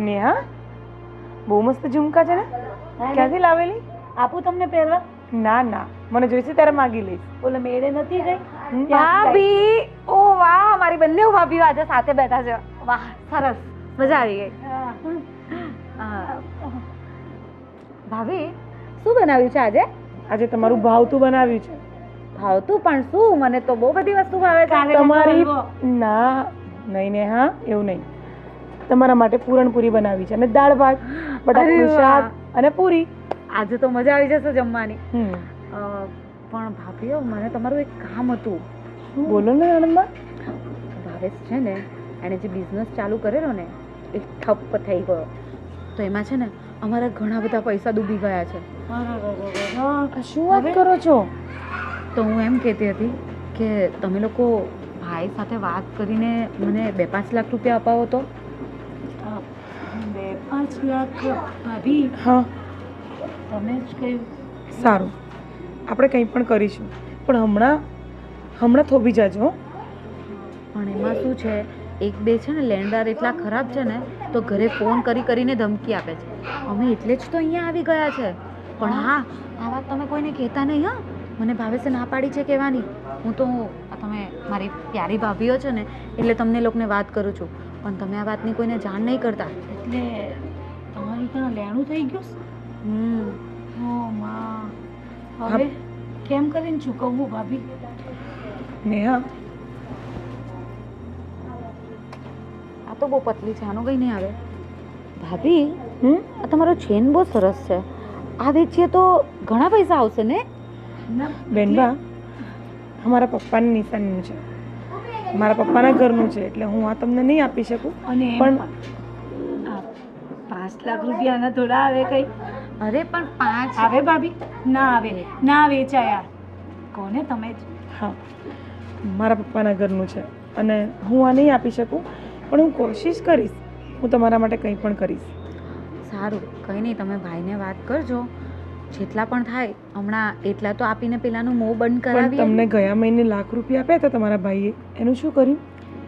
નેહા બહુ મસ્ત ઝુમકા છે ને? ક્યાંથી લાવેલી? આપું તમને પહેરવા? ના ના. મને જોઈશે ત્યારે માગી લઈશ. ઓલે મેળે નથી ગઈ? ભાભી ઓ વાહ મારી બંને ભાભી આજે સાથે બેઠા છે. વાહ સરસ. મજા આવી ગઈ. હા. ભાભી શું બનાવ્યું છે આજે? આજે તમારું ભાવતું બનાવ્યું છે. ભાવતું પણ શું? મને તો બહુ બધી વસ્તુ ભાવે છે. તમારી ના નહીં ને હા એવું નહીં. તમારા માટે પૂરણપૂરી બનાવી છે. અને દાળ ભાત બટાકાનું શાક અને પૂરી. આજે તો મજા આવી જશે જમવાની. પણ ભાભીઓ મને તમારું એક કામ હતું. બોલો ને આનંદમાં. ભાવેશ છે ને એણે જે બિઝનેસ ચાલુ કરેલો ને એ ઠપ થઈ ગયો. તો એમાં છે ને અમારા ઘણા બધા પૈસા ડૂબી ગયા છે. શું વાત કરો છો? તો હું એમ કહેતી હતી કે તમે લોકો ભાઈ સાથે વાત કરીને મને બે પાંચ લાખ રૂપિયા અપાવો તો? પાંચ લાખ ભાભી. હા. તમે જ કહ્યું. સારું. આપણે કંઈ પણ કરીશું. પણ હમણાં હમણાં થોભી જાજો. પણ એમાં શું છે? એક બે છે ને લેન્ડાર એટલા ખરાબ છે ને તો ઘરે ફોન કરી કરીને ધમકી આપે છે. અમે એટલે જ તો અહીંયા આવી ગયા છે. પણ હા. આ વાત તમે કોઈને કહેતા નહીં હા. મને ભાવેશે ના પાડી છે કહેવાની. હું તો તમે મારી પ્યારી ભાભીઓ છે ને એટલે તમને લોકોને વાત કરું છું. પણ તમે આ વાતની કોઈને જાણ નહીં કરતા. એટલે તમારું ત્યાં લેણું થઈ ગયું? હમ. ઓ માં. હવે કેમ કરીને ચૂકવવું ભાભી? નેહા. આ તો બહુ પતલી છે આનું કંઈ નહીં આવે. ભાભી હમ? આ તમારો ચેન બહુ સરસ છે. આ વેચીએ તો ઘણા પૈસા આવશે ને? ના બેનબા અમારા પપ્પાની નિશાનીનું છે. મારા પપ્પાના ઘરનું છે એટલે હું આ તમને નહીં આપી શકું. અને પણ પાંચ લાખ રૂપિયાના થોડા આવે કઈ? અરે પણ પાંચ આવે ભાભી? ના આવે. ના વેચાયા કોને? તમે જ. હા. મારા પપ્પાના ઘરનું છે અને હું આ નહીં આપી શકું પણ હું કોશિશ કરીશ. હું તમારા માટે કંઈ પણ કરીશ. સારું. કંઈ નહીં તમે ભાઈને વાત કરજો. જેટલા પણ થાય હમણાં એટલા તો આપીને પેલાનું મોં બંધ કરાવી તમને ગયા મહિને લાખ રૂપિયા આપ્યા હતા તમારા ભાઈએ? એનું શું કર્યું?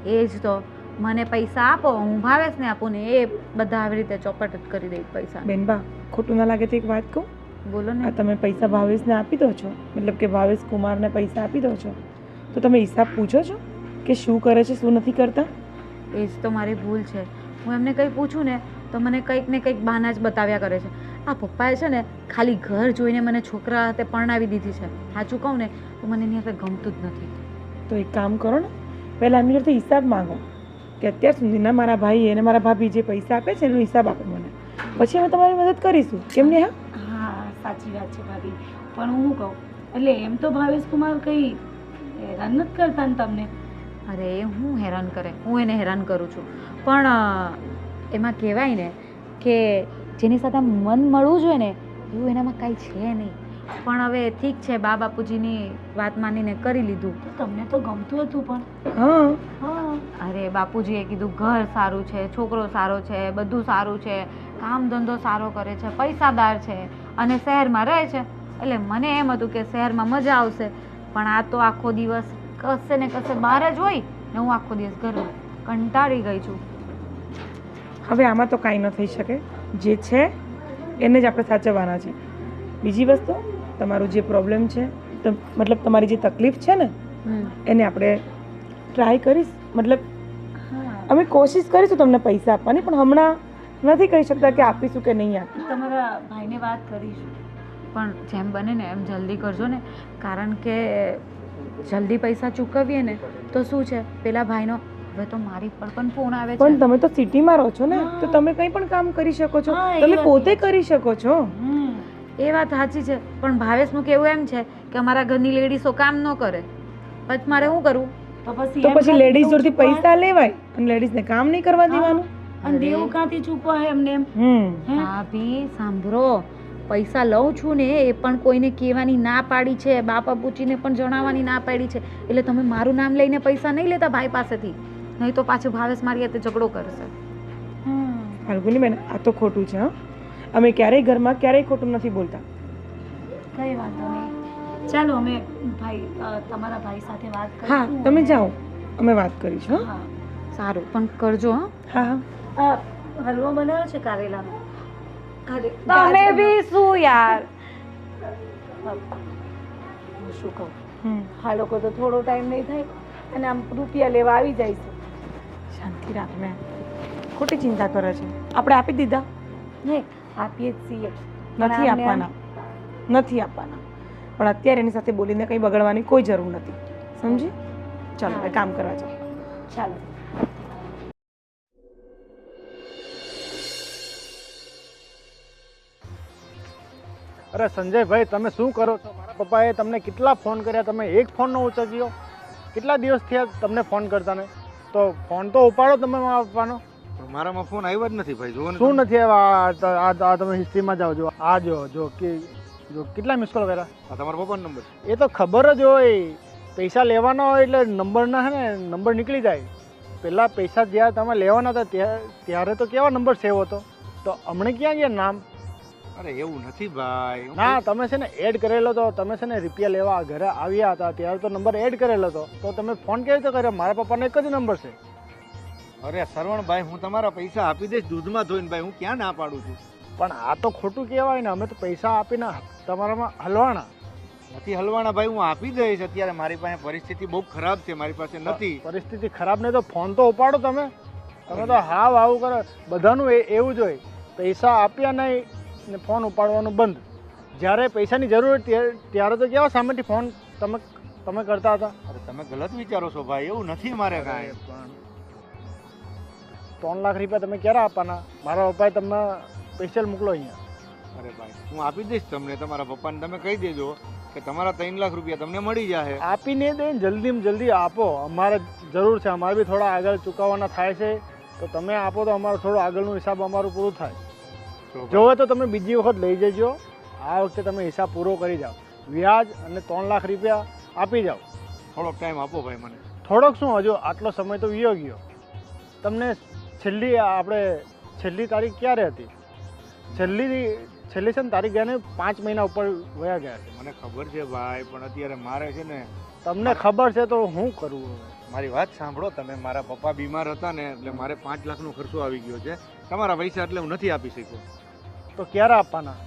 એ જ તો. મને પૈસા આપો હું ભાવેશને આપું ને એ બધા આવી રીતે ચોપટ જ કરી દે પૈસા બેનબા ખોટું ના લાગે તો એક વાત કહું. બોલો ને. તમે પૈસા ભાવેશને આપી દો છો? મતલબ કે ભાવેશ કુમારને પૈસા આપી દો છો? તો તમે હિસાબ પૂછો છો કે શું કરે છે શું નથી કરતા? એ જ તો મારી ભૂલ છે. હું એમને કંઈ પૂછું ને તો મને કંઈક ને કંઈક બહાના જ બતાવ્યા કરે છે. આ પપ્પાએ છે ને ખાલી ઘર જોઈને મને છોકરા હાથે પરણાવી દીધી છે. સાચું કહું ને તો મને એની હાથે ગમતું જ નથી. તો એક કામ કરો ને પહેલાં એમની જોડે હિસાબ માંગો કે અત્યાર સુધીના મારા ભાઈ એને મારા ભાભી જે પૈસા આપે છે એનો હિસાબ આપો મને. પછી અમે તમારી મદદ કરીશું કેમ ને હા? હા સાચી વાત છે ભાભી. પણ હું કહું એટલે એમ તો ભાવેશ કુમાર કંઈ હેરાન નથી કરતા ને તમને? અરે એ હું હેરાન કરે હું એને હેરાન કરું છું. પણ એમાં કહેવાય ને કે જેની સાથે આમ મન મળવું જોઈએ ને એવું એનામાં કાંઈ છે નહીં. પણ હવે ઠીક છે બા બાપુજીની વાત માનીને કરી લીધું. તમને તો ગમતું હતું પણ. હા. હા. અરે બાપુજીએ કીધું ઘર સારું છે છોકરો સારો છે બધું સારું છે કામ ધંધો સારો કરે છે પૈસાદાર છે અને શહેરમાં રહે છે. એટલે મને એમ હતું કે શહેરમાં મજા આવશે પણ આ તો આખો દિવસ કશે ને કશે બહાર જ હોય ને હું આખો દિવસ ઘરમાં કંટાળી ગઈ છું. હવે આમાં તો કાંઈ ન થઈ શકે. જે છે એને જ આપણે સાચવવાના છે બીજી વસ્તુ તમારું જે પ્રોબ્લેમ છે મતલબ તમારી જે તકલીફ છે ને એને આપણે ટ્રાય કરીશ. મતલબ અમે કોશિશ કરીશું તમને પૈસા આપવાની પણ હમણાં નથી કહી શકતા કે આપીશું કે નહીં આપી તમારા ભાઈને વાત કરીશું. પણ જેમ બને ને એમ જલ્દી કરજો ને. કારણ કે જલ્દી પૈસા ચૂકવીએ ને તો શું છે? પેલા ભાઈનો હવે તો મારી પર પણ ફોન આવે છે. પણ તમે તો સિટીમાં રહો છો ને તો તમે કંઈ પણ કામ કરી શકો છો. એ તમે પોતે કરી શકો છો. એ વાત સાચી છે. પણ ભાવેશનું કેવું એમ છે કે અમારા ઘરની લેડીઝો કામ ન કરે. પછી મારે શું કરવું? તો પછી તો પછી લેડીઝ જોડથી પૈસા લેવાય અને લેડીઝને કામ નહીં કરવા દેવાનું. અને દેવ કાંથી ચૂકવા હે એમને એમ? ભાભી સાંભળો. પૈસા લઉં છું ને એ પણ કોઈને કહેવાની ના પાડી છે. બાપા પૂછીને પણ જણાવવાની ના પાડી છે. એટલે તમે મારું નામ લઈને પૈસા નહીં લેતા ભાઈ પાસેથી? નહીં તો પાછું ભાવેશ મારી હાથે ઝઘડો કરશે. હમ. ફાલ્ગુની બેન આ તો ખોટું છે હં. અમે ક્યારેય ઘરમાં ક્યારેય ખોટું નથી બોલતા. કઈ વાંધો નહીં. ચાલો અમે ભાઈ તમારા ભાઈ સાથે વાત હા તમે જાઓ. અમે વાત કરીશું હા. હા. સારું પણ કરજો હં. હા હા. હલવો બનાવ્યો છે કારેલાનો? અરે તમે બી શું યાર? શું કહું? આ લોકો તો થોડો ટાઈમ નહીં થાય અને આમ રૂપિયા લેવા આવી જાય છે. શાંતિ રાખ ને ખોટી ચિંતા કરે છે. આપણે આપી દીધા? નહીં આપીએ જ છીએ. નથી આપવાના. નથી આપવાના. પણ અત્યારે એની સાથે બોલીને કંઈ બગડવાની કોઈ જરૂર નથી. સમજી? ચાલો હવે કામ કરવા જાઓ. ચાલો. અરે સંજયભાઈ તમે શું કરો છો? મારા પપ્પાએ તમને કેટલા ફોન કર્યા? તમે એક ફોન ન ઉચક્યો કેટલા દિવસ થયા તમને ફોન કરતા ને? તો ફોન તો ઉપાડો તમે મારા પપ્પાનો. મારામાં ફોન આવ્યો જ નથી ભાઈ જુઓ શું નથી આવ્યા? આ તમે હિસ્ટ્રીમાં જાઓ જો આ જો જો કે જો કેટલા મિસ કોલ કર્યા આ તમારા પપ્પાનો નંબર એ તો ખબર જ હોય. પૈસા લેવાના હોય એટલે નંબરના હે ને નંબર નીકળી જાય. પહેલાં પૈસા જ્યારે તમે લેવાના હતા ત્યાં ત્યારે તો કેવા નંબર સેવ હતો? તો હમણે ક્યાં ગયા નામ? અરે એવું નથી ભાઈ. હું ના તમે છે ને એડ કરેલો તો તમે છે ને રૂપિયા લેવા ઘરે આવ્યા હતા ત્યારે તો નંબર એડ કરેલો હતો તો તમે ફોન કેવી રીતે કર્યો? મારા પપ્પાનો એક જ નંબર છે. અરે સરવણભાઈ હું તમારા પૈસા આપી દઈશ દૂધમાં ધોઈને ભાઈ હું ક્યાં ના પાડું છું? પણ આ તો ખોટું કહેવાય ને અમે તો પૈસા આપીને તમારામાં હલવાના. નથી હલવાના ભાઈ હું આપી દઈશ. અત્યારે મારી પાસે પરિસ્થિતિ બહુ ખરાબ છે મારી પાસે નથી. પરિસ્થિતિ ખરાબ નહીં તો ફોન તો ઉપાડો તમે. તમે તો હાવ આવું કરો. બધાનું એવું જ હોય. પૈસા આપ્યા નહીં ને ફોન ઉપાડવાનું બંધ. જ્યારે પૈસાની જરૂર ત્યારે- તો કેવા સામેથી ફોન તમે તમે કરતા હતા? અરે તમે ગલત વિચારો છો ભાઈ એવું નથી મારે કાંઈ. પણ ત્રણ લાખ રૂપિયા તમે ક્યારે આપવાના? મારા પપ્પાએ તમને સ્પેશિયલ મોકલો અહીંયા. અરે ભાઈ હું આપી દઈશ તમને તમારા પપ્પાને તમે કહી દેજો કે તમારા ત્રણ લાખ રૂપિયા તમને મળી જશે આપીને દે જલ્દીમાં જલ્દી આપો. અમારે જરૂર છે અમારે બી થોડા આગળ ચૂકવવાના થાય છે. તો તમે આપો તો અમારું થોડું આગળનું હિસાબ અમારું પૂરું થાય. જોવે તો તમે બીજી વખત લઈ જજો. આ વખતે તમે હિસાબ પૂરો કરી જાઓ. વ્યાજ અને ત્રણ લાખ રૂપિયા આપી જાઓ. થોડોક ટાઈમ આપો ભાઈ મને. થોડોક શું હજુ આટલો સમય તો વિયો ગયો. તમને છેલ્લી આપણે છેલ્લી તારીખ ક્યારે હતી? છેલ્લી છેલ્લી છે ને તારીખ ગયા ને પાંચ મહિના ઉપર વયા ગયા છે. મને ખબર છે ભાઈ પણ અત્યારે મારે છે ને તમને ખબર છે તો હું કરું? મારી વાત સાંભળો તમે મારા પપ્પા બીમાર હતા ને એટલે મારે પાંચ લાખનો ખર્ચો આવી ગયો છે. તમારા પૈસા એટલે હું નથી આપી શક્યો. તો ક્યારે આપવાના?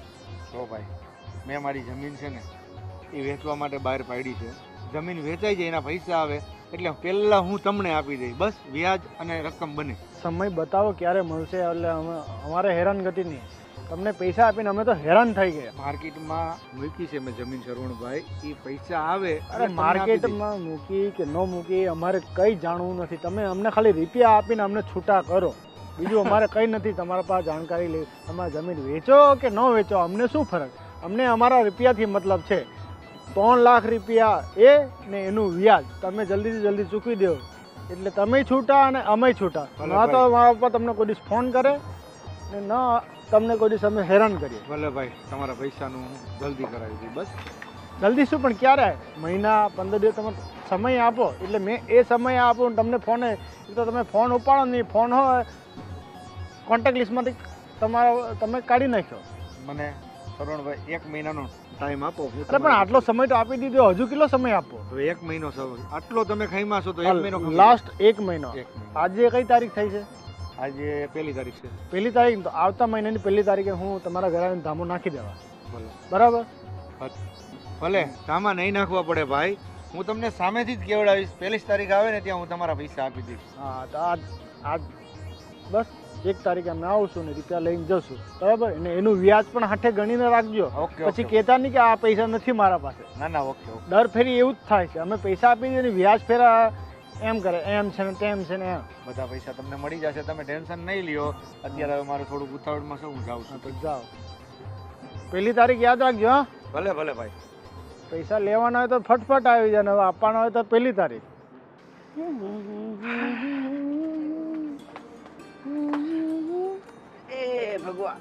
તો ભાઈ મેં મારી જમીન છે ને એ વેચવા માટે બહાર પાડી છે. જમીન વેચાઈ જાય એના પૈસા આવે એટલે પહેલાં હું તમને આપી દઈશ. બસ વ્યાજ અને રકમ બને. સમય બતાવો ક્યારે મળશે એટલે અમે અમારે હેરાનગતિ નહીં. તમને પૈસા આપીને અમે તો હેરાન થઈ ગયા. માર્કેટમાં મૂકી છે મેં જમીન શરવણભાઈ એ પૈસા આવે અરે. માર્કેટમાં મૂકી કે ન મૂકી અમારે કંઈ જાણવું નથી. તમે અમને ખાલી રૂપિયા આપીને અમને છૂટા કરો. બીજું અમારે કંઈ નથી તમારા પાસે જાણકારી લે તમારે જમીન વેચો કે ન વેચો અમને શું ફરક? અમને અમારા રૂપિયાથી મતલબ છે ત્રણ લાખ રૂપિયા એ ને એનું વ્યાજ. તમે જલ્દીથી જલ્દી ચૂકવી દો. એટલે તમે છૂટા અને અમે છૂટા. ભલે ના તો મારા પપ્પા તમને કોઈ દિવસ ફોન કરે ને ન તમને કોઈ દિવસ અમે હેરાન કરીએ. ભલે ભાઈ તમારા પૈસાનું જલ્દી કરાવી દઉં બસ. જલ્દી શું પણ ક્યારે? મહિના પંદર દિવસ તમે સમય આપો. એટલે મેં એ સમય આપો તમને ફોન એ. તો તમે ફોન ઉપાડો નહીં ફોન હોય કોન્ટેક્ટ લિસ્ટમાંથી તમારો તમે કાઢી નાખ્યો. મને તરુણભાઈ એક મહિનાનો ટાઈમ આપો. અરે પણ આટલો સમય તો આપી દીધો. હજુ કેટલો સમય આપો? તો એક મહિનો આટલો તમે ખાઈમાં છો તો એક મહિનો લાસ્ટ એક મહિનો. આજે કઈ તારીખ થઈ છે? આજે પહેલી તારીખ છે. પહેલી તારીખ તો આવતા મહિનાની પહેલી તારીખે હું તમારા ઘરે આવીને ધામો નાખી દેવા. બરાબર? ભલે. ધામા નહીં નાખવા પડે ભાઈ. હું તમને સામેથી જ કેવડાવીશ. પહેલી તારીખ આવે ને ત્યાં હું તમારા પૈસા આપી દઈશ. હા તો આજ આજ બસ. એક તારીખે અમે આવશું ને રૂપિયા લઈને જશું. બરાબર? અને એનું વ્યાજ પણ હાથે ગણીને રાખજો. પછી કહેતા નહીં કે આ પૈસા નથી મારા પાસે. ના ના ઓકે ઓકે. દર ફેરી એવું જ થાય છે. અમે પૈસા આપી દઈએ વ્યાજ ફેરા એમ કરે. એમ છે ને તેમ છે ને એમ. બધા પૈસા તમને મળી જશે. તમે ટેન્શન નહીં લ્યો. અત્યારે હવે મારું થોડું ઉતાવળમાં શું જાઉં છું? તો જાઓ. પહેલી તારીખ યાદ રાખજો હા? ભલે ભલે ભાઈ. પૈસા લેવાના હોય તો ફટફટ આવી જાય ને આપવાના હોય તો પહેલી તારીખ. એ ભગવાન.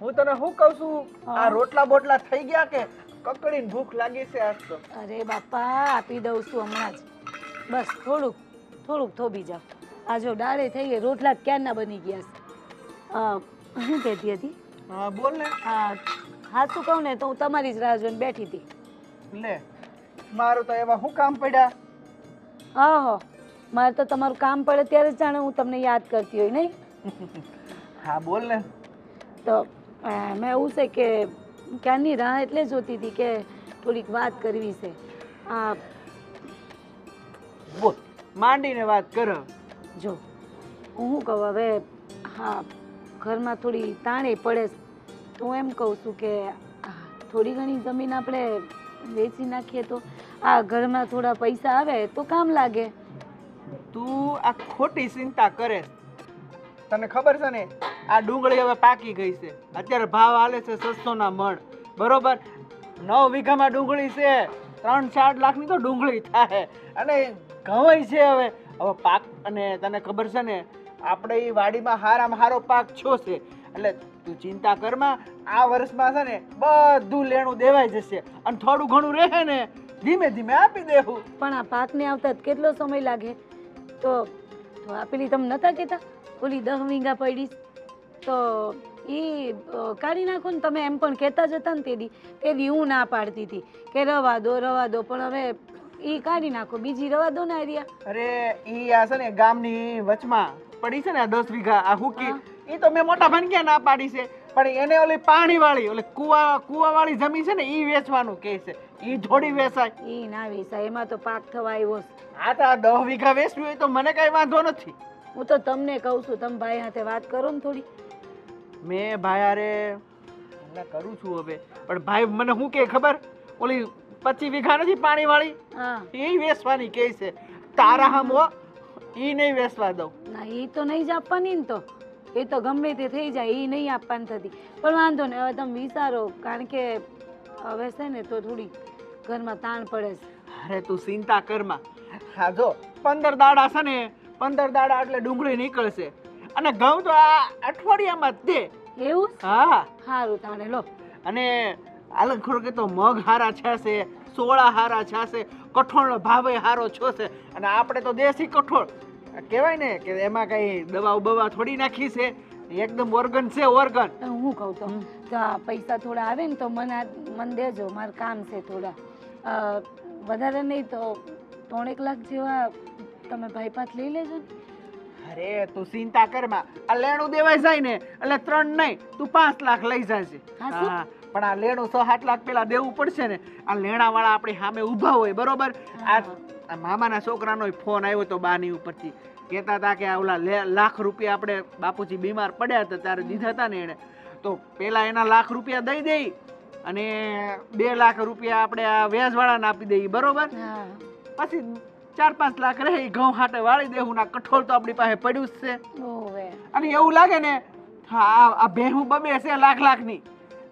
હું તને શું કહું છું? આ રોટલા બોટલા થઈ ગયા કે કકડીને ભૂખ લાગી છે આજ તો? અરે બાપા આપી દઉં છું હમણાં જ. બસ થોડુંક થોડુંક થોભી જાવ આ જો ડાળે થઈ ગઈ રોટલા ક્યારના બની ગયા છે? શું કહેતી હતી? હા બોલ ને. હા શું કહું ને તો હું તમારી જ રાહ જોઈને બેઠી હતી. લે મારું તો એવા શું કામ પડ્યા? આહો મારે તો તમારું કામ પડે ત્યારે જાણે હું તમને યાદ કરતી હોય નહીં? હા બોલ ને. તો મેં એવું છે કે ક્યારની રાહ એટલે જોતી હતી કે થોડીક વાત કરવી છે. આ બોલ માંડીને વાત કરો. જો હું શું કહું હવે? હા ઘરમાં થોડી તાણે પડે તો હું એમ કહું છું કે થોડી ઘણી જમીન આપણે વેચી નાખીએ તો આ ઘરમાં થોડા પૈસા આવે તો કામ લાગે. તું આ ખોટી ચિંતા કરે. તને ખબર છે ને? આ ડુંગળી હવે પાકી ગઈ છે. અત્યારે ભાવ હાલે છે સસ્તો ના મણ. બરોબર? નવ વીઘામાં ડુંગળી છે. ત્રણ ચાર લાખની તો ડુંગળી થાય. અને ઘવાય છે હવે. હવે પાક અને તને ખબર છે ને આપણે એ વાડીમાં હારામાં હારો પાક છો છે. એટલે તું ચિંતા કરમાં આ વર્ષમાં છે ને બધું લેણું દેવાઈ જશે. અને થોડું ઘણું રહે ને ધીમે ધીમે આપી દેવું. પણ આ પાકને આવતા જ કેટલો સમય લાગે? તો તો આ પેલી તમે નતા કહેતા? ઓલી દહ વીંગા પડી તો એ કાઢી નાખો ને તમે એમ પણ કહેતા જ હતા ને તે દી તે દી હું ના પાડતી હતી કે રવા દો રવા દો પણ હવે એ કાઢી નાખો. બીજી રવા દો ને આર્યા. અરે ઈ આ છે ને ગામની વચમાં પડી છે ને આ દસ વીઘા આ હુકી. એ તો મેં મોટા ભાઈ ક્યાં ના પાડી છે. પણ એને ઓલી પાણી વાળી ઓલી કુવા કુવા વાળી જમીન છે ને એ વેચવાનું કહે છે. ઈ થોડી વેસાય. એ ના વેસાય એમાં તો પાક થવા આવ્યો હા આ તો આ દસ વીઘા વેચવી હોય તો મને કઈ વાંધો નથી. હું તો તમને કહું છું તમે ભાઈ હાથે વાત કરો ને થોડી. મેં ભાઈ અરે હમણાં કરું છું હવે. પણ ભાઈ મને શું કે ખબર? ઓલી પચીસ વીઘા નથી પાણી વાળી હા. એ વેચવાની કહે છે. તારા હમ હો ઈ નહીં વેચવા દઉં. ના એ તો નહીં જ આપવાની ને તો. એ તો ગમે તે થઈ જાય એ નહીં આપવાની થતી. પણ વાંધો ને હવે તમે વિચારો કારણ કે હવે છે ને તો થોડી ઘરમાં તાણ પડે છે. અરે તું ચિંતા કરમાં હા જો પંદર દાડા છે ને પંદર દાડા એટલે ડુંગળી નીકળશે. અને ઘઉં તો આ અઠવાડિયામાં જ દે. એવું? હા. સારું તાણે લો. અને આલન ખોરો કે તો મગ હારા છાશે સોળા હારા છાશે કઠોળનો ભાવે હારો છો છે અને આપણે તો દેશી કઠોળ. કહેવાય ને કે એમાં કઈ દવા બવા થોડી નાખી છે. એકદમ ઓર્ગન છે ઓર્ગન. હું કહું તો પૈસા થોડા આવે ને તો મને મન દેજો મારે કામ છે થોડા. વધારે નહીં તો ત્રણેક લાખ જેવા તમે ભાઈ પાસ લઈ લેજો. અરે તું ચિંતા કરમાં આ લેણું દેવાય જાય ને એટલે ત્રણ નહીં તું પાંચ લાખ લઈ જશે હા, પણ આ લેણું છ સાત લાખ પેલા દેવું પડશે ને. આ લેણા વાળા આપણી સામે ઊભા હોય બરોબર? આ મામાના છોકરાનો ફોન આવ્યો તો બાની ઉપરથી. કહેતા હતા કે આ ઓલા લાખ રૂપિયા આપણે બાપુજી બીમાર પડ્યા હતા ત્યારે દીધા હતા ને એણે. તો પેલા એના લાખ રૂપિયા દઈ દઈ અને બે લાખ રૂપિયા આપણે આ વ્યાજવાળાને આપી દઈએ બરોબર? પછી ચાર પાંચ લાખ રહે ઘઉં હાટે વાળી દેવું ના કઠોળ તો આપણી પાસે પડ્યું જ છે. અને એવું લાગે ને હા આ- ભેહું બબે છે લાખ લાખની.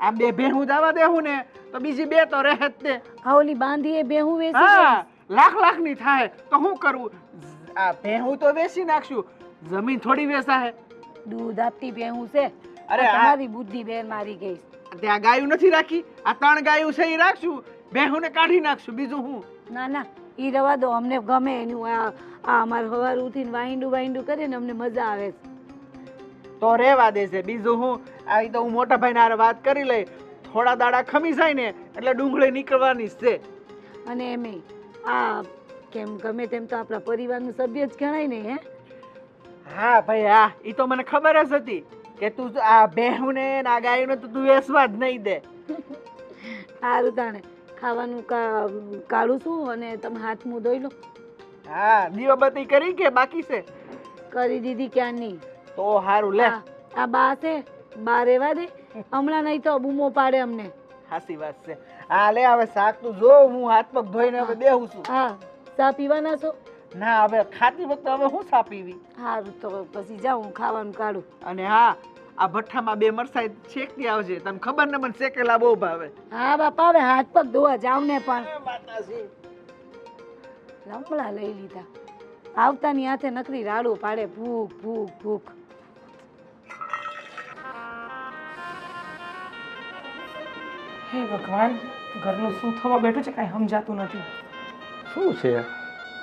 આ બે ભેહું દાવા દેવું ને તો બીજી બે તો રહે જ તે. હાઉલી ઓલી બાંધી એ બેહું વેચી હા લાખ લાખની થાય તો શું કરવું આ ભેહું તો વેચી નાખશું જમીન થોડી વેચાય દૂધ આપતી બેહું છે. અરે તમારી બુદ્ધિ બેન મારી ગઈ ત્યાં ગાયું નથી રાખી? આ ત્રણ ગાયું છે એ રાખશું? બે હું કાઢી નાખશું બીજું હું? ના ના એ રવા દો અમને ગમે એનું આ આ અમારે સવાર ઉઠીને વાહિંડું વાહિંડું કરે ને અમને મજા આવે છે. તો રહેવા દેશે બીજું હું? આવી તો હું મોટા ભાઈને હારે વાત કરી લઈ થોડા દાડા ખમી જાય ને એટલે ડુંગળી નીકળવાની છે. અને એમે આ કેમ ગમે તેમ તો આપણા પરિવારનું સભ્ય જ ગણાય ને હે? હા ભાઈ હા એ તો મને ખબર જ હતી. કે તું આ ભેહુને ને આ ગાયુંને તો તું વેચવા જ નહીં દે. સારું તાણે. ખાવાનું કા કાઢું છું અને તમે હાથ મું ધોઈ લો. હા દીવાબત્તી કરી કે બાકી છે? કરી દીધી ક્યાંની તો હારું લે. આ આ બા છે બા રેવા દે. હમણાં નહીં તો બૂમો પાડે અમને. હાસી વાત છે. હા લે હવે શાક તું જો હું હાથ પગ ધોઈને હવે બેહું છું. હા ચા પીવાના છો? ના હવે ખાતી વખતે હવે હું સા પીવી? સારું તો પછી જાઉં હું ખાવાનું કાઢું. અને હા આ ભઠ્ઠામાં બે મરસાઈ શેકતી આવજે તને ખબર ને મને શેકેલા બહુ ભાવે. હા બાપા હવે હાથ પગ ધોવા જાવ ને પણ. લંબડા લઈ લીધા. આવતાની હાથે નકરી રાડો પાડે ભૂખ ભૂખ ભૂખ. હે ભગવાન ઘરનું શું થવા બેઠું છે કાંઈ સમજાતું નથી. શું છે?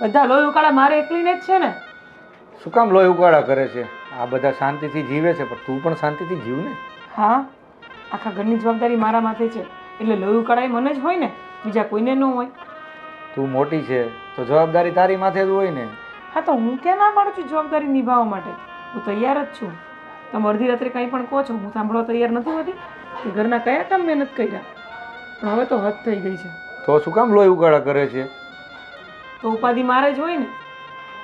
બધા લોહી ઉકાળા મારે એકલીને જ છે ને? શું કામ લોહી ઉકાળા કરે છે? આ બધા શાંતિથી જીવે છે પણ તું પણ શાંતિથી જીવ ને. હા આખા ઘરની જવાબદારી મારા માથે છે. એટલે લોહી ઉકાળા એ મને જ હોય ને બીજા કોઈને ન હોય. તું મોટી છે તો જવાબદારી તારી માથે જ હોય ને. હા તો હું ક્યાં ના પાડું છું જવાબદારી નિભાવવા માટે? હું તૈયાર જ છું. તમે અડધી રાત્રે કંઈ પણ કહો છો હું સાંભળવા તૈયાર નથી હોતી. કે ઘરના કયા કામ મહેનત કર્યા? પણ હવે તો હદ થઈ ગઈ છે. તો શું કામ લોહી ઉગાડા કરે છે? તો ઉપાધિ મારે જ હોય ને?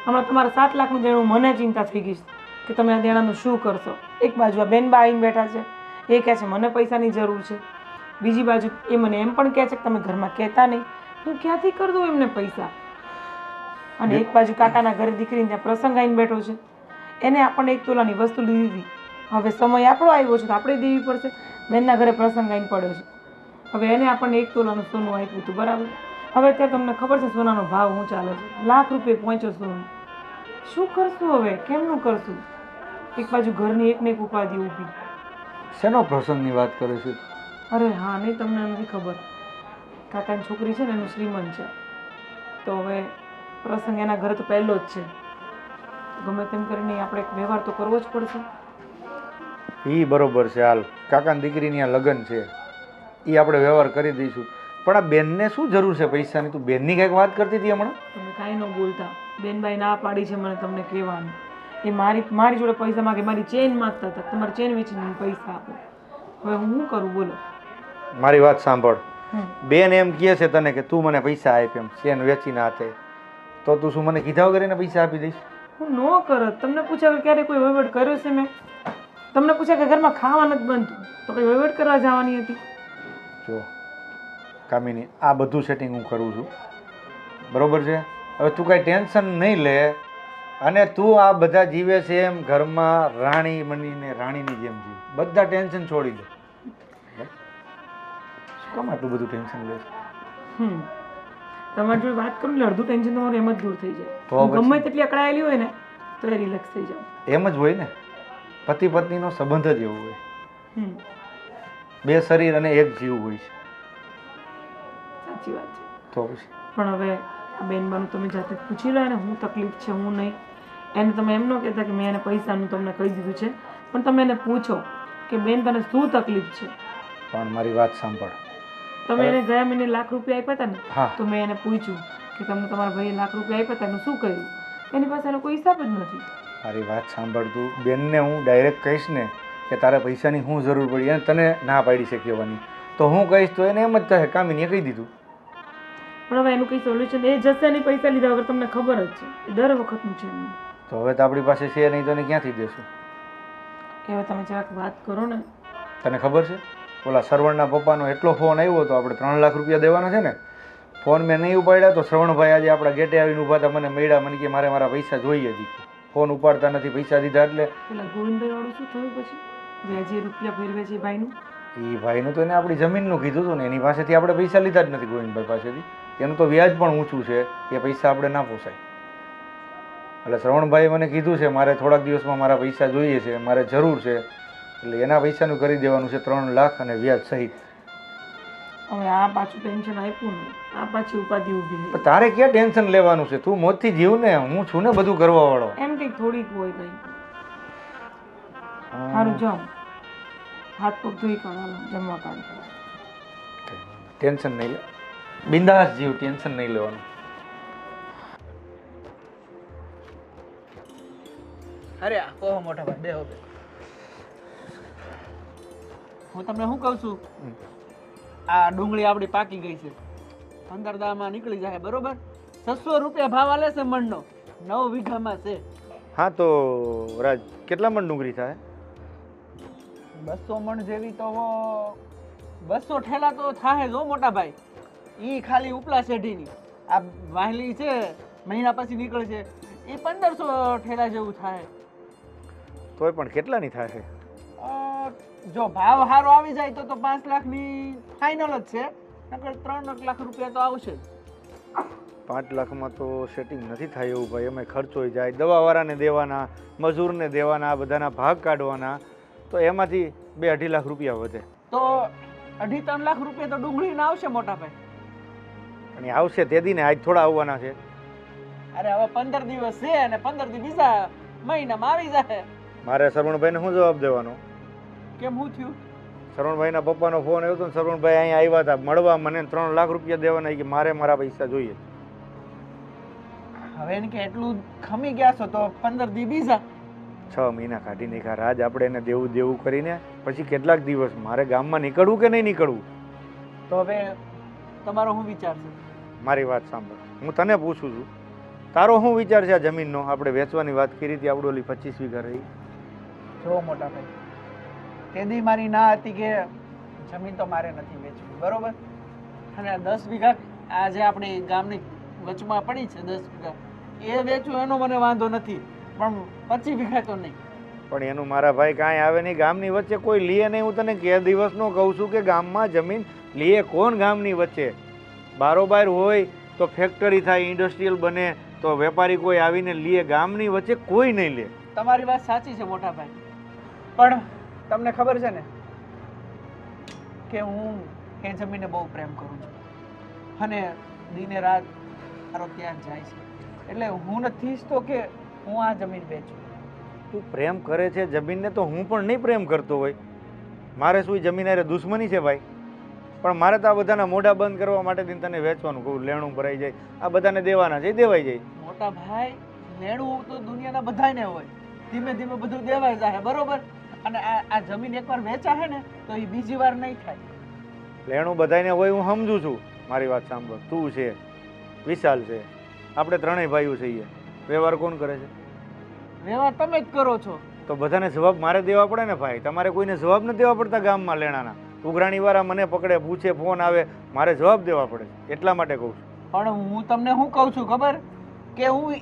હમણાં તમારા સાત લાખનું દેણું મને ચિંતા થઈ ગઈ કે તમે આ દેણાનું શું કરશો? એક બાજુ આ બેનબા આવીને બેઠા છે, એ કહે છે, મને પૈસાની જરૂર છે. બીજી બાજુ એ મને એમ પણ કહે છે કે, તમે ઘરમાં કહેતા નહીં. હું ક્યાંથી કરી દઉં એમને પૈસા? અને એક બાજુ કાકાના ઘરે દીકરીને ત્યાં પ્રસંગ આવીને બેઠો છે. એને આપણને એક તોલાની વસ્તુ લીધી હવે સમય આપણો આવ્યો છે તો આપણે દેવી પડશે. બેનના ઘરે પ્રસંગ આવીને પડ્યો છે. હવે એને આપણને એક તોલાનું સોનું આપ્યું હતું, બરાબર? હવે અત્યારે તમને ખબર છે સોનાનો ભાવ હું ચાલે છે? લાખ રૂપિયા પહોંચ્યો સોનું. શું કરશું હવે? કેમનું કરશું? એક બાજુ ઘરની એક ને એક ઉપાધિ ઊભી. શેનો પ્રસંગની વાત કરે છે? અરે હા નહીં તમને નથી ખબર. કાકાની છોકરી છે ને એનું શ્રીમંત છે. તો હવે પ્રસંગ એના ઘરે તો પહેલો જ છે. ગમે તેમ કરીને આપણે એક વ્યવહાર તો કરવો જ પડશે. એ બરોબર છે હાલ. કાકાની દીકરીની આ લગ્ન છે. એ આપણે વ્યવહાર કરી દઈશું. પણ આ બેનને શું જરૂર છે પૈસાની? તું બેનની કંઈક વાત કરતી હતી હમણાં? તમે કાંઈ ન બોલતા. બેનભાઈ ના પાડી છે મને તમને કહેવાનું. એ મારી મારી જોડે પૈસા માગે મારી ચેન માગતા હતા. તમારી ચેન વેચીને પૈસા આપો. હવે હું શું કરું? બોલો. મારી વાત સાંભળ. બેન એમ કહે છે તને કે તું મને પૈસા આપ એમ ચેન વેચીને હાથે. તો તું શું મને કીધા વગર એને પૈસા આપી દઈશ? હું ન કરત. તમને પૂછ્યા વગર ક્યારે કોઈ વહીવટ કર્યો છે મેં? તમને પૂછ્યા કે ઘરમાં ખાવા નથી બનતું. તો કઈ વહીવટ કરવા જવાની હતી? જો કામિની આ બધું સેટિંગ હું કરું છું. બરાબર છે? હવે તું કાંઈ ટેન્શન નહીં લે અને તું આ બધા જીવે છે એમ ઘરમાં રાણી બનીને રાણીની જેમ જીવ. બધા ટેન્શન છોડી દે. શું કામ આટલું બધું ટેન્શન લે છે? તમારી જોડે વાત કરું ને અડધું ટેન્શન તમારું એમ જ દૂર થઈ જાય. તો ગમે તેટલી અકળાયેલી હોય ને તો એ રિલેક્સ થઈ જાય. એમ જ હોય ને. પતિ પત્નીનો સંબંધ જ એવો હોય. બે શરીર અને એક જીવ હોય છે. સાચી વાત છે. તો પણ હવે આ બેનબાનું તમે જાતે પૂછી લો એને હું તકલીફ છે હું નહીં. એને તમે એમ ન કહેતા કે મેં એને પૈસાનું તમને કહી દીધું છે. પણ તમે એને પૂછો કે બેન તને શું તકલીફ છે? પણ મારી વાત સાંભળ. તમે એને ગયા મહિને લાખ રૂપિયા આપ્યા હતા ને હા. તો મેં એને પૂછ્યું કે તમને તમારા ભાઈએ લાખ રૂપિયા આપ્યા હતા એનું શું કર્યું? એની પાસે એનો કોઈ હિસાબ જ નથી. મારી વાત સાંભળ તું. બેનને હું ડાયરેક્ટ કહીશ ને કે તારે પૈસાની શું જરૂર પડી અને તને ના પાડી છે કહેવાની તો હું કહીશ તો એને એમ જ થશે કામીને કહી દીધું. પણ હવે એનું કંઈ સોલ્યુશન એ જશે નહીં પૈસા લીધા વગર તમને ખબર જ છે. દર વખતનું છે એમનું તો હવે તો આપણી પાસે છે નહીં તો એને ક્યાંથી દેશું? કે હવે તમે જરાક વાત કરો ને. તને ખબર છે? ઓલા શ્રવણના પપ્પાનો એટલો ફોન આવ્યો હતો આપણે ત્રણ લાખ રૂપિયા દેવાના છે ને. ફોન મેં નહીં ઉપાડ્યા તો શ્રવણભાઈ આજે આપણા ગેટે આવીને ઊભા હતા. મને મળ્યા મને કે મારે મારા પૈસા જોઈએ હતી ફોન ઉપાડતા નથી પૈસા દીધા એટલે. પેલા ગોવિંદભાઈ વાળું શું થયું પછી? વ્યાજે રૂપિયા ફેરવે છે ભાઈનું? એ ભાઈનું તો એને આપણી જમીનનું કીધું હતું ને. એની પાસેથી આપણે પૈસા લીધા જ નથી ગોવિંદભાઈ પાસેથી. એનું તો વ્યાજ પણ ઊંચું છે એ પૈસા આપણે ના પોસાય. એટલે શ્રવણભાઈએ મને કીધું છે મારે થોડાક દિવસમાં મારા પૈસા જોઈએ છે મારે જરૂર છે એટલે એના પૈસાનું કરી દેવાનું છે ત્રણ લાખ અને વ્યાજ સહિત. હવે આ પાછું ટેન્શન આપ્યું ને આ પાછી ઉપાધિ ઊભી થઈ. તારે ક્યાં ટેન્શન લેવાનું છે? તું મોતથી જીવ ને હું છું ને બધું કરવા વાળો એમ કંઈક થોડીક હોય કંઈ સારું જમ હાથ પગ ધોઈ કાઢવાનું જમવા કાઢો. ટેન્શન નહીં લે. બિંદાસ જીવ ટેન્શન નહીં લેવાનું. અરે કહો મોટા ભાઈ બે બે હું તમને શું કહું છું? આ ડુંગળી આપણી પાકી ગઈ છે. પંદર દામાં નીકળી જાય બરોબર? છસો રૂપિયા ભાવ આલે છે મણનો. નવ વીઘામાં છે. હા તો રાજ કેટલા મણ ડુંગળી થાય? બસો મણ જેવી તો બસો ઠેલા તો થાય જો મોટા ભાઈ. ઈ ખાલી ઉપલા શેઢીની. આ વાહલી છે મહિના પછી નીકળે છે. એ પંદરસો ઠેલા જેવું થાય. તોય પણ કેટલાની થાય જો ભાવ સારો આવી જાય તો તો પાંચ લાખની ફાઇનલ જ છે. નકર ત્રણ લાખ રૂપિયા તો આવશે પાંચ લાખમાં તો સેટિંગ નથી થાય એવું ભાઈ. અમે ખર્ચો જાય દવાવાળાને દેવાના મજૂરને દેવાના આ બધાના ભાગ કાઢવાના. તો એમાંથી બે અઢી લાખ રૂપિયા વધે. તો અઢી ત્રણ લાખ રૂપિયા તો ડુંગળીના આવશે મોટા ભાઈ. અને આવશે તે દીને આજ થોડા આવવાના છે. અરે હવે પંદર દિવસ છે અને પંદર દી બીજા મહિનામાં આવી જાય મારે શ્રવણભાઈને શું જવાબ દેવાનો? કેમ શું થયું? શ્રવણભાઈના પપ્પાનો ફોન આવ્યો હતો ને અહીં અહીંયા આવ્યા હતા. મળવા મને ત્રણ લાખ રૂપિયા દેવાના કે મારે મારા પૈસા જોઈએ. હવે એને કે એટલું ખમી ગયા છો તો પંદર દી બીજા. છ મહિના કાઢી નાખ્યા. રાજ આપણે એને દેવું દેવું કરીને પછી કેટલાક દિવસ મારે ગામમાં નીકળવું કે નહીં નીકળવું? તો હવે તમારો શું વિચાર છે? મારી વાત સાંભળ. હું તને પૂછું છું તારો શું વિચાર છે આ જમીનનો? આપણે વેચવાની વાત કરી હતી આપણે ઓલી પચીસ વીઘા રહી. જો મોટા ભાઈ તે મારી ના હતી કે જમીન તો મારે નથી વેચવી બરોબર? અને આ દસ વીઘા આજે આપણી ગામની વચમાં પડી છે દસ વીઘા એ વેચું એનો મને વાંધો નથી પણ પચીસ વીઘા તો નહીં. પણ એનું મારા ભાઈ કાંઈ આવે નહીં ગામની વચ્ચે કોઈ લીએ નહીં. હું તને કે દિવસનો કહું છું કે ગામમાં જમીન લીએ કોણ ગામની વચ્ચે? બારોબાર હોય તો ફેક્ટરી થાય ઇન્ડસ્ટ્રીયલ બને તો વેપારી કોઈ આવીને લે ગામની વચ્ચે કોઈ નહીં લે. તમારી વાત સાચી છે મોટા ભાઈ પણ તમને ખબર છે ને કે હું એ જમીનને બહુ પ્રેમ કરું છું. અને દિને રાત મારો ત્યાં જાય છે. એટલે હું નથી ઈચ્છતો કે હું આ જમીન વેચું. તું પ્રેમ કરે છે જમીનને તો હું પણ નહીં પ્રેમ કરતો હોય. મારે શું જમીન અરે દુશ્મની છે ભાઈ? પણ મારે તો આ બધાના મોઢા બંધ કરવા માટે તને વેચવાનું કહું લેણું ભરાઈ જાય. આ બધાને દેવાના છે દેવાઈ જાય. મોટા ભાઈ લેણું તો દુનિયાના બધાને હોય. ધીમે ધીમે બધું દેવાય જાય બરોબર? અને આ આ જમીન એકવાર વેચાશે ને તો એ બીજી વાર નહીં થાય. લેણું બધાને હોય હું સમજુ છું. મારી વાત સાંભળ તું છે વિશાલ છે આપણે ત્રણેય ભાઈઓ છીએ. વ્યવહાર કોણ કરે છે? વ્યવહાર તમે જ કરો છો. તો બધાને જવાબ મારે દેવા પડે ને ભાઈ? તમારે કોઈને જવાબ નથી દેવા પડતા ગામમાં લેણાના. ઉઘરાણી વાળા મને પકડે પૂછે ફોન આવે મારે જવાબ દેવા પડે એટલા માટે કહું છું. પણ હું તમને શું કહું છું ખબર? કે હું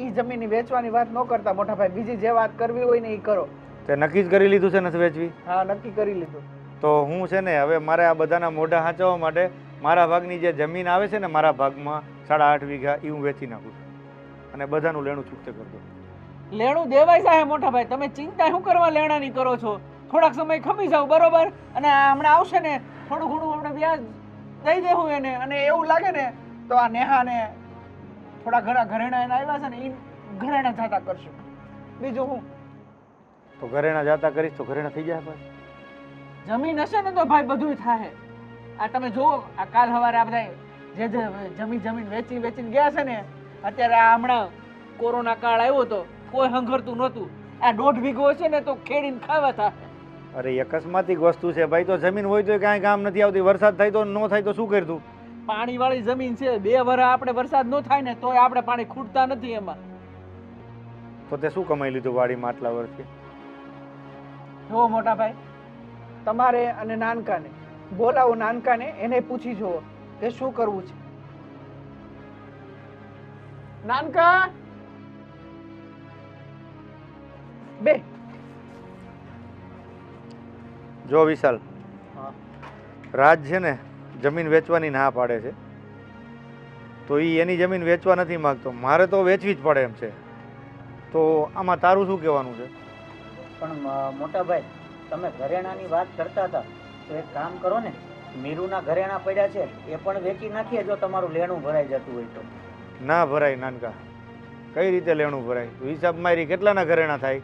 એ જમીન વેચવાની વાત ન કરતા મોટા ભાઈ બીજી જે વાત કરવી હોય ને એ કરો. તે નક્કી જ કરી લીધું છે નથી વેચવી? હા નક્કી કરી લીધું. તો હું છે ને હવે મારે આ બધાના મોઢા સાચવવા માટે મારા ભાગની જે જમીન આવે છે ને મારા ભાગમાં સાડા આઠ વીઘા એ હું વેચી નાખું છું. અને બધાનું લેણું છૂટતે કરતો લેણું દેવાય સાહેબ મોટા ભાઈ તમે ચિંતા શું કરવા લેણાની કરો છો? થોડાક સમય ખમી જાવ બરોબર? અને હમણાં આવશે ને થોડું ઘણું આપણે વ્યાજ દઈ દેવું એને અને એવું લાગે ને તો આ નેહાને થોડા ઘણા ઘરેણા એના આવ્યા છે ને એ ઘરેણા જાતા કરશું. બીજું હું? તો ઘરેણા જાતા કરીશ તો ઘરેણા થઈ જાય ભાઈ જમીન હશે ને તો ભાઈ બધું થાય આ તમે જુઓ આ કાલ સવારે આ બધા જે જે જમીન જમીન વેચી વેચીને ગયા છે ને અત્યારે આ હમણાં કોરોના કાળ આવ્યો તો કોઈ હંઘરતું નહોતું. આ દોઢ વીઘો છે ને તો ખેડીને ખાવા થાય અરે અકસ્માતિક વસ્તુ છે ભાઈ. તો જમીન હોય તો કાંઈ કામ નથી આવતી. વરસાદ થાય તો ન થાય તો શું કરતું? પાણી વાળી જમીન છે. બે વર આપણે વરસાદ ન થાય ને તોય આપણે પાણી ખૂટતા નથી એમાં. તો તે શું કમાઈ લીધું વાડીમાં આટલા વર્ષથી? જુઓ મોટા ભાઈ તમારે અને નાનકાને બોલાવો નાનકાને એને પૂછી જુઓ કે શું કરવું છે. નાનકા! બે. જો વિશાલ. રાજ છે ને જમીન વેચવાની ના પાડે છે. તો એ એની જમીન વેચવા નથી માંગતો. મારે તો વેચવી જ પડે એમ છે. તો આમાં તારું શું કહેવાનું છે? પણ મોટાભાઈ તમે ઘરેણાની વાત કરતા હતા. તો એક કામ કરો ને મીરુના ઘરેણા પડ્યા છે એ પણ વેચી નાખીએ જો તમારું લેણું ભરાઈ જતું હોય તો. ના ભરાય નાનકા. કઈ રીતે લેણું ભરાય? હિસાબમાં હિસાબ મારી કેટલાના ઘરેણા થાય?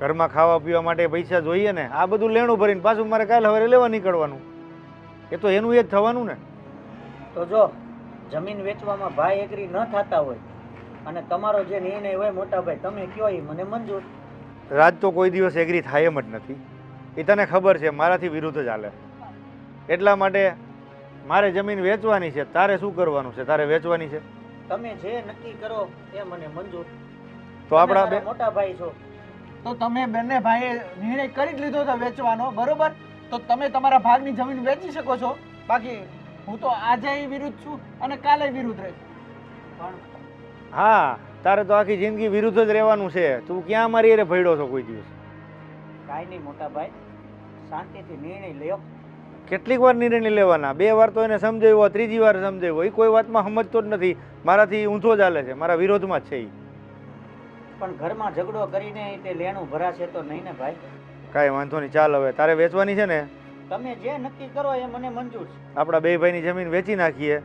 ઘરમાં ખાવા પીવા માટે પૈસા જોઈએ ને આ બધું લેણું ભરીને પાછું મારે કાલે હવે લેવા નીકળવાનું. એ તો એનું એ જ થવાનું ને. તો જો જમીન વેચવામાં ભાઈ એકરી ન થતા હોય અને તમારો જે નિર્ણય હોય મોટા ભાઈ તમે કયો એ મને મંજૂર. રાજ તો કોઈ દિવસ એગ્રી થાય એમ જ નથી. એ તને ખબર છે મારાથી વિરુદ્ધ જ હાલે. એટલા માટે મારે જમીન વેચવાની છે તારે શું કરવાનું છે? તારે વેચવાની છે? તમે જે નક્કી કરો એ મને મંજૂર. તો આપણા મોટા ભાઈ છો. તો તમે બંને ભાઈએ નિર્ણય કરી જ લીધો હતો વેચવાનો બરોબર? તો તમે તમારા ભાગની જમીન વેચી શકો છો. બાકી હું તો આજે વિરુદ્ધ છું અને કાલે વિરુદ્ધ રહીશ. પણ હા તારે તો આખી જિંદગી વિરુદ્ધ જ રહેવાનું છે. તું ક્યાં મારી અરે ભયડો છો કોઈ દિવસ? કાંઈ નહીં મોટા ભાઈ. શાંતિથી નિર્ણય લ્યો. કેટલીક વાર નિર્ણય લેવાના. બે વાર તો એને સમજાવ્યો ત્રીજી વાર સમજાવ્યો એ કોઈ વાતમાં સમજતો જ નથી. મારાથી ઊંધો ચાલે છે. મારા વિરોધમાં જ છે એ પણ ઘરમાં ઝઘડો કરીને તે લેણું ભરાશે તો નહીં ને ભાઈ? કાંઈ વાંધો નહીં ચાલ હવે. તારે વેચવાની છે ને? તમે જે નક્કી કરો એ મને મંજૂર છે. આપણા બે ભાઈની જમીન વેચી નાખીએ.